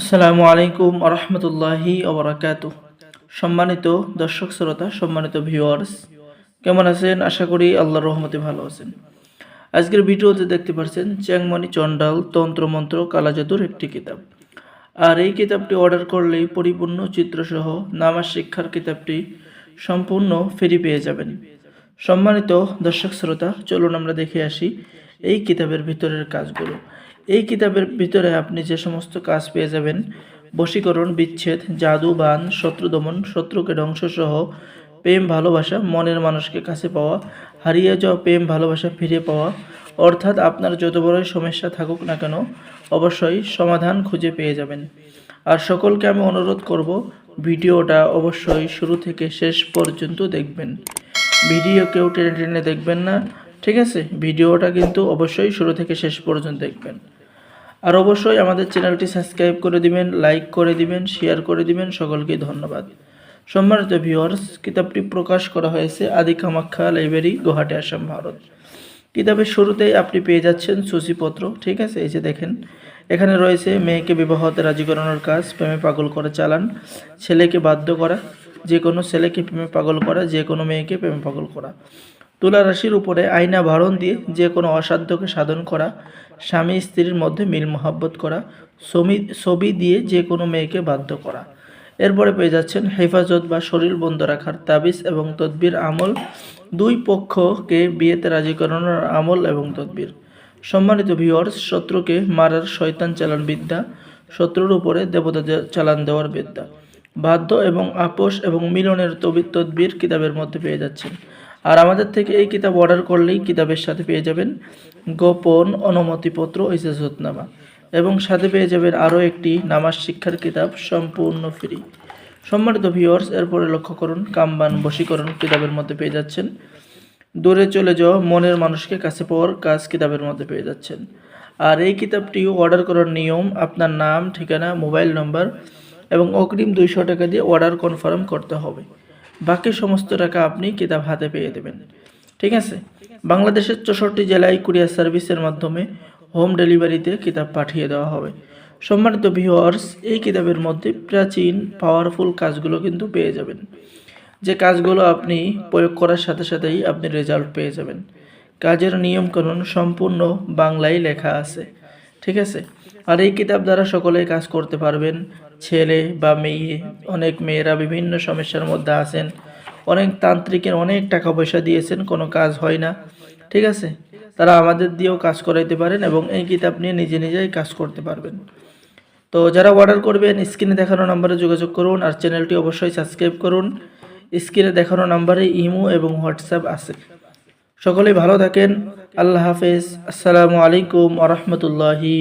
আসসালামু আলাইকুম আরহামতুল্লাহি ওবরাকাতু সম্মানিত দর্শক শ্রোতা, সম্মানিত ভিউয়ার্স কেমন আছেন? আশা করি আল্লাহর রহমতে ভালো আছেন। আজকের ভিডিওতে দেখতে পাচ্ছেন চ্যাংমণি চণ্ডাল তন্ত্রমন্ত্র কালাজাদুর একটি কিতাব। আর এই কিতাবটি অর্ডার করলেই পরিপূর্ণ চিত্রসহ নামাজ শিক্ষার কিতাবটি সম্পূর্ণ ফ্রি পেয়ে যাবেন। সম্মানিত দর্শক শ্রোতা, চলুন আমরা দেখে আসি এই কিতাবের ভিতরের কাজগুলো। এই কিতাবের ভিতরে আপনি যে সমস্ত কাজ পেয়ে যাবেন, বশীকরণ, বিচ্ছেদ, জাদু, বান, শত্রু দমন, শত্রুকে ধ্বংস সহ প্রেম, ভালোবাসা, মনের মানুষকে কাছে পাওয়া, হারিয়ে যাওয়া প্রেম, ভালোবাসা ফিরে পাওয়া, অর্থাৎ আপনার যত বড়ই সমস্যা থাকুক না কেন, অবশ্যই সমাধান খুঁজে পেয়ে যাবেন। আর সকলকে আমি অনুরোধ করব, ভিডিওটা অবশ্যই শুরু থেকে শেষ পর্যন্ত দেখবেন। ভিডিও কেউ টেনে টেনে দেখবেন না, ঠিক আছে? ভিডিওটা কিন্তু অবশ্যই শুরু থেকে শেষ পর্যন্ত দেখবেন। আর অবশ্যই আমাদের চ্যানেলটি সাবস্ক্রাইব করে দিবেন, লাইক করে দিবেন, শেয়ার করে দিবেন, সকলকে ধন্যবাদ। সম্মানিত ভিউয়ার্স, কিতাবটি প্রকাশ করা হয়েছে আদি কামাখ্যা লাইব্রেরি, গুয়াহাটি, আসাম, ভারত। কিতাবের শুরুতেই আপনি পেয়ে যাচ্ছেন সূচিপত্র, ঠিক আছে? এই যে দেখেন, এখানে রয়েছে মেয়েকে বিবাহতে রাজি করানোর কাজ, প্রেমে পাগল করে চালান, ছেলেকে বাধ্য করা, যে কোনো ছেলেকে প্রেমে পাগল করা, যে কোনো মেয়েকে প্রেমে পাগল করা। তুলা রাশির উপরে আয়না ভারণ দিয়ে যে কোনো অসাধ্যকে সাধন করা, স্বামী স্ত্রীর মধ্যে মিল মহাব্বত করা, ছবি দিয়ে যে কোনো মেয়েকে বাধ্য করা। এরপরে পেয়ে যাচ্ছেন হেফাজত বা শরীর বন্ধ রাখার তাবিজ এবং তদবির আমল। দুই পক্ষকে বিয়েতে রাজি করানোর আমল এবং তদবির। সম্মানিত ভিউয়ার্স শত্রুকে মারার শয়তান চালান বিদ্যা, শত্রুর উপরে দেবতা চালান দেওয়ার বিদ্যা। বাধ্য এবং আপোষ এবং মিলনের তদবির কিতাবের মধ্যে পেয়ে যাচ্ছেন। আর আমাদের থেকে এই কিতাব অর্ডার করলেই কিতাবের সাথে পেয়ে যাবেন গোপন অনুমতিপত্র ইজাজতনামা এবং সাথে পেয়ে যাবেন আরও একটি নামাজ শিক্ষার কিতাব সম্পূর্ণ ফ্রি। সম্মানিত ভিওর্স এরপরে লক্ষ্য করুন, কামবান বশীকরণ কিতাবের মধ্যে পেয়ে যাচ্ছেন। দূরে চলে যাওয়া মনের মানুষকে কাছে পাওয়ার কাজ কিতাবের মধ্যে পেয়ে যাচ্ছেন। আর এই কিতাবটি অর্ডার করার নিয়ম, আপনার নাম, ঠিকানা মোবাইল নম্বর এবং অগ্রিম দুইশো টাকা দিয়ে অর্ডার কনফার্ম করতে হবে। বাকি সমস্ত টাকা আপনি কিতাব হাতে পেয়ে দেবেন। ঠিক আছে? বাংলাদেশের চৌষট্টি জেলায় কুরিয়ার সার্ভিসের মাধ্যমে হোম ডেলিভারিতে কিতাব পাঠিয়ে দেওয়া হবে। সম্মানিত ভিউয়ার্স, এই কিতাবের মধ্যে প্রাচীন পাওয়ারফুল কাজগুলো কিন্তু পেয়ে যাবেন। যে কাজগুলো আপনি প্রয়োগ করার সাথে সাথেই আপনি রেজাল্ট পেয়ে যাবেন। কাজের নিয়মকানুন সম্পূর্ণ বাংলায় লেখা আছে। ঠিক আছে? আর এই কিতাব দ্বারা সকলেই কাজ করতে পারবেন। ছেলে বা মেয়ে, অনেক মেয়েরা বিভিন্ন সমস্যার মধ্যে আছেন। অনেক তান্ত্রিকের অনেক টাকা পয়সা দিয়েছেন, কোনো কাজ হয় না। ঠিক আছে? তারা আমাদের দিয়েও কাজ করাইতে পারেন এবং এই কিতাব নিয়ে নিজে নিজেই কাজ করতে পারবেন। তো যারা অর্ডার করবেন স্ক্রিনে দেখানো নাম্বারে যোগাযোগ করুন আর চ্যানেলটি অবশ্যই সাবস্ক্রাইব করুন। স্ক্রিনে দেখানো নাম্বারে ইমো এবং হোয়াটসঅ্যাপ আছে। সকলেই ভালো থাকেন। আল্লাহ হাফেজ। আসসালামু আলাইকুম আ রহমতুল্লাহি